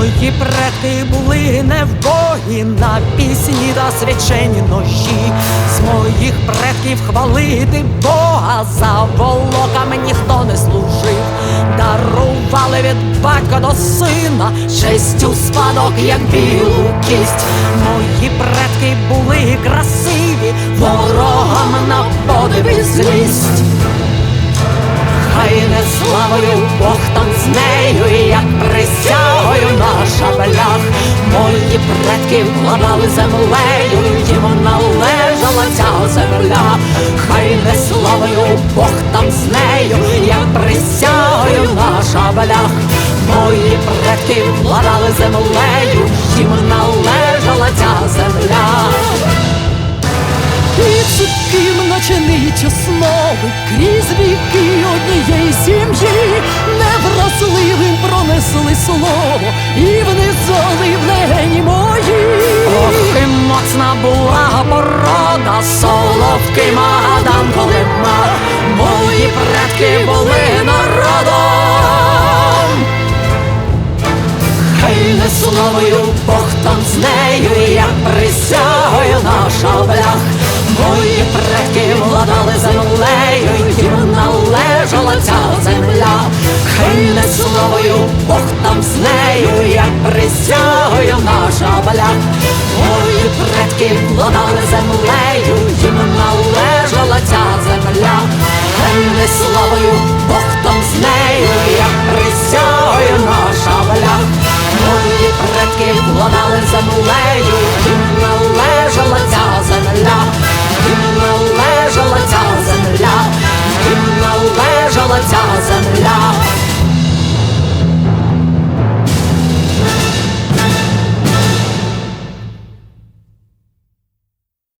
Мої предки були невбогі на пісні та свячені ножі. З моїх предків хвалити Бога за волоками ніхто не служив. Дарували від батька до сина честю спадок, як білу кість. Мої предки були красиві, ворогам на подив і злість. Славою Бог там з нею, як присягою на шаблях. Мої предки вкладали землею, їм належала ця земля. Хай не славою Бог там з нею, як присягою на шаблях. Мої предки вкладали землею, їм належала ця земля. І цупким начинить основи крізь віки однієї пронесли слово і внизали в легені мої. Ох, і моцна була порода, соловки магадан колима. Мої предки були народом. Хай не словою Бог там з нею, як присягою на шаблях. Бог там з нею, як присягою на шаблях. Мої предки владали землею, їм належала ця земля. Не славою Бог там з нею, як присягою на шаблях. Мої предки владали землею,